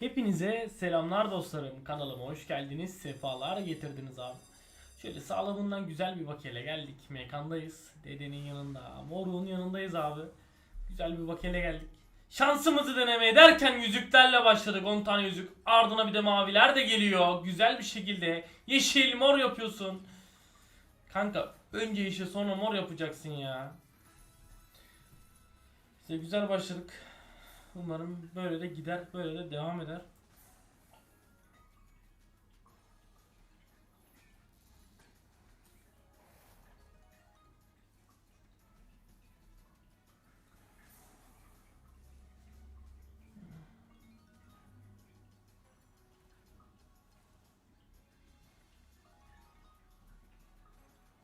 Hepinize selamlar dostlarım. Kanalıma hoş geldiniz. Sefalar getirdiniz abi. Şöyle sağlamından güzel bir vakele geldik. Mekandayız. Dedenin yanında. Morun yanındayız abi. Güzel bir vakele geldik. Şansımızı denemeye derken yüzüklerle başladık. 10 tane yüzük. Ardına bir de maviler de geliyor. Güzel bir şekilde. Yeşil mor yapıyorsun. Kanka önce yeşil sonra mor yapacaksın ya. İşte güzel başladık. Umarım böyle de gider, böyle de devam eder.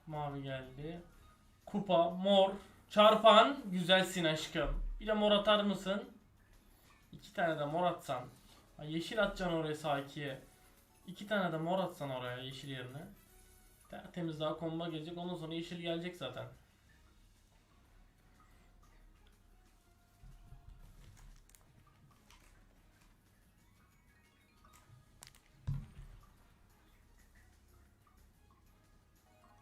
Mavi geldi. Kupa, mor, çarpan, güzelsin aşkım. Bir de mor atar mısın? İki tane de mor atsan. Yeşil atacaksın oraya sağ ikiye. İki tane de mor atsan oraya yeşil yerine. Tertemiz daha komba gelecek. Ondan sonra yeşil gelecek zaten.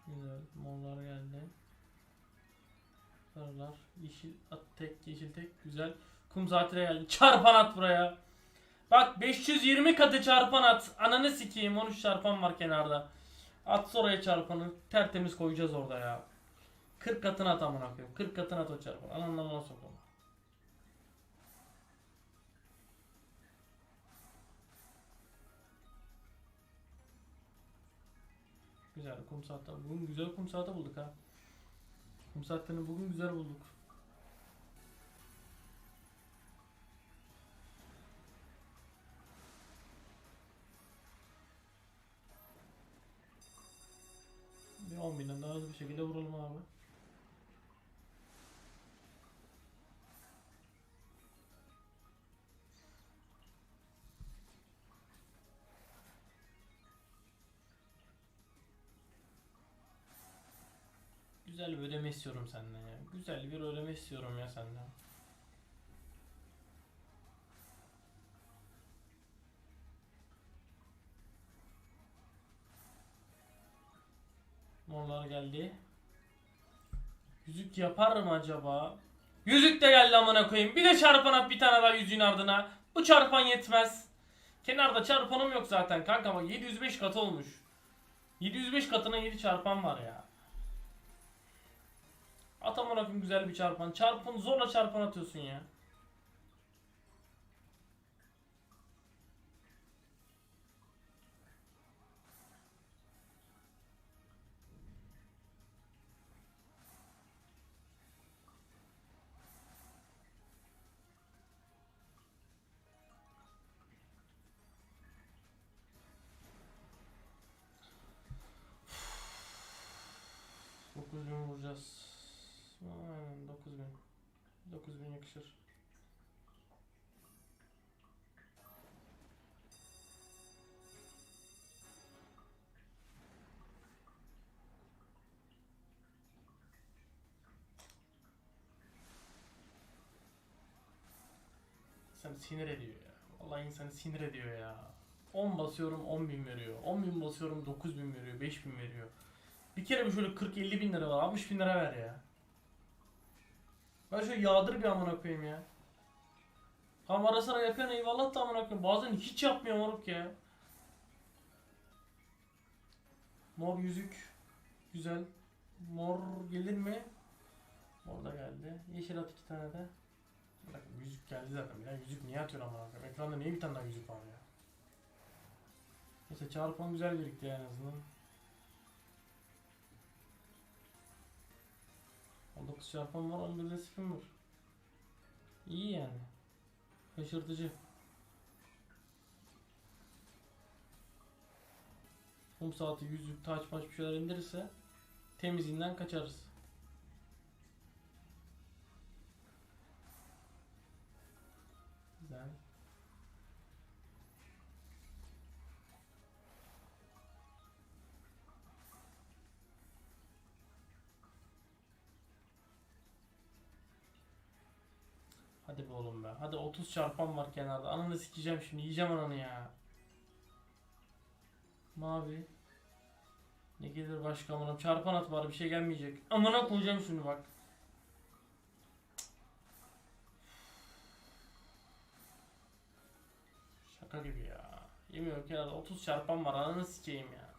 Güzel. Morlar geldi. Sarılar. Yeşil at tek, yeşil tek. Güzel. Kum zatire geldi. Çarpan at buraya. Bak 520 katı çarpan at. Ananı sikeyim 13 çarpan var kenarda. At oraya çarpanı. Tertemiz koyacağız orada ya. 40 katına at amına koyayım. 40 katına at o çarpan. Anlamına sokalım. Güzel kum saatte. Bugün güzel kum saati bulduk ha. Kum saatlerini bugün güzel bulduk. Bir 10 binden daha hızlı bir şekilde vuralım abi. Güzel bir ödeme istiyorum senden ya. Güzel bir ödeme istiyorum ya senden. Morlar geldi. Yüzük yapar mı acaba? Yüzük de geldi amına koyayım. Bir de çarpan at bir tane daha yüzüğün ardına. Bu çarpan yetmez. Kenarda çarpanım yok zaten kanka bak 705 katı olmuş. 705 katına 7 çarpan var ya. At amına güzel bir çarpan. Çarpın zorla çarpan atıyorsun ya. Dokuz vuracağız. Aynen 9000. 9000 yakışır. İnsanı sinir ediyor ya. Vallahi insanı sinir ediyor ya. 10 basıyorum 10 bin veriyor. 10 bin basıyorum 9 bin veriyor. 5 bin veriyor. Bir kere bir şöyle 40-50 bin lira var. 60 bin lira ver ya. Ben şöyle yağdır bir amına koyayım ya. Tam ara sıra yapıyorsun eyvallah da amına koyayım. Bazen hiç yapmıyor moruk ya. Mor yüzük. Güzel. Mor gelir mi? Mor da geldi. Yeşil at iki tane de. Bak yüzük geldi zaten. Ya yüzük niye atıyor amına koyayım? Ekranda niye bir tane daha yüzük var ya? Neyse çarpan güzel birikti en azından. 19 çarpan var 11'de spin var. İyi yani. Şaşırtıcı. Kum saati yüzük taç maç bir şeyler indirirse temizinden kaçarız. Hadi be oğlum be. Hadi 30 çarpan var kenarda. Ananı sikeceğim şimdi. Yiyeceğim ananı ya. Mavi. Ne gelir başka amına? Çarpan at bari bir şey gelmeyecek. Amına koyacağım şunu bak. Şaka gibi ya. Yemiyorum kenarda 30 çarpan var. Ananı sikeyim ya.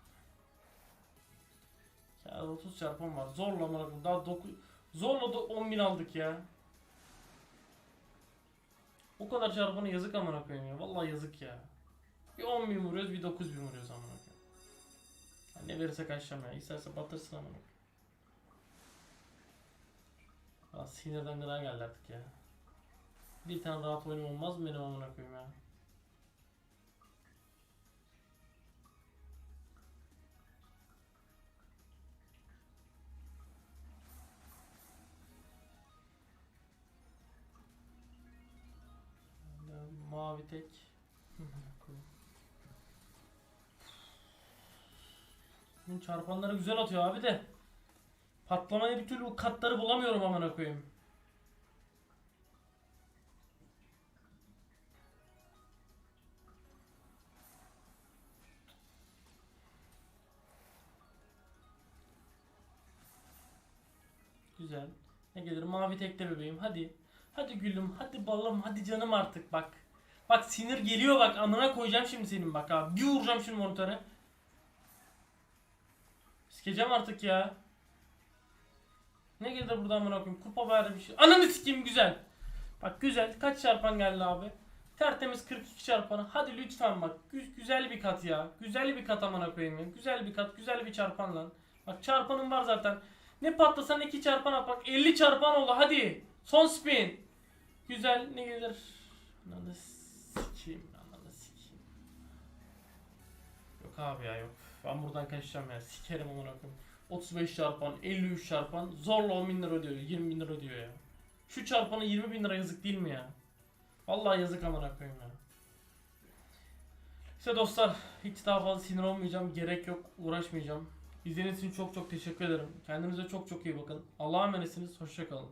Kenarda 30 çarpan var. Zorla amına. Daha 9 Zorla da 10.000 aldık ya. O kadar çarpanı yazık amına koyayım ya. Vallahi yazık ya. Bir 10 bin vuruyoruz bir 9 bin vuruyoruz amına koyayım. Ya ne verirse kaçacağım ya. İsterse batırsın amına koyayım. Aa, sinirden gıda geldi artık ya. Bir tane rahat oyunum olmaz mı benim amına koyayım ya. Mavi tek. Bunun çarpanları güzel atıyor abi de. Patlamaya bir türlü katları bulamıyorum amına koyayım. Güzel. Ne gelir mavi tekte bebeğim hadi. Hadi gülüm hadi balım hadi canım artık bak. Bak sinir geliyor bak amına koyacağım şimdi senin bak abi. Bir vuracağım şimdi monitöre. Sikeceğim artık ya. Ne gelir buradan amına koyayım? Kupa bari bir şey. Ananı sikeyim güzel. Bak güzel. Kaç çarpan geldi abi? Tertemiz 42 çarpanı. Hadi lütfen bak. Gü- güzel bir kat ya. Güzel bir kat amına koyayım ya. Güzel bir kat. Güzel bir çarpan lan. Bak çarpanım var zaten. Ne patlasan iki çarpan at bak. 50 çarpan oldu hadi. Son spin. Güzel ne gelir? Ananı sikeyim. Ananı sikeyim. Yok abi ya yok. Ben buradan kaçacağım ya. Sikerim amına koyayım. 35 çarpan, 53 çarpan zorla 10 bin lira ödüyor, 20 bin lira ödüyor ya. Şu çarpana 20 bin lira yazık değil mi ya? Vallahi yazık amına koyayım ya. İşte dostlar hiç daha fazla sinir olmayacağım. Gerek yok. Uğraşmayacağım. İzlediğiniz için çok çok teşekkür ederim. Kendinize çok çok iyi bakın. Allah'a emanetsiniz. Hoşçakalın.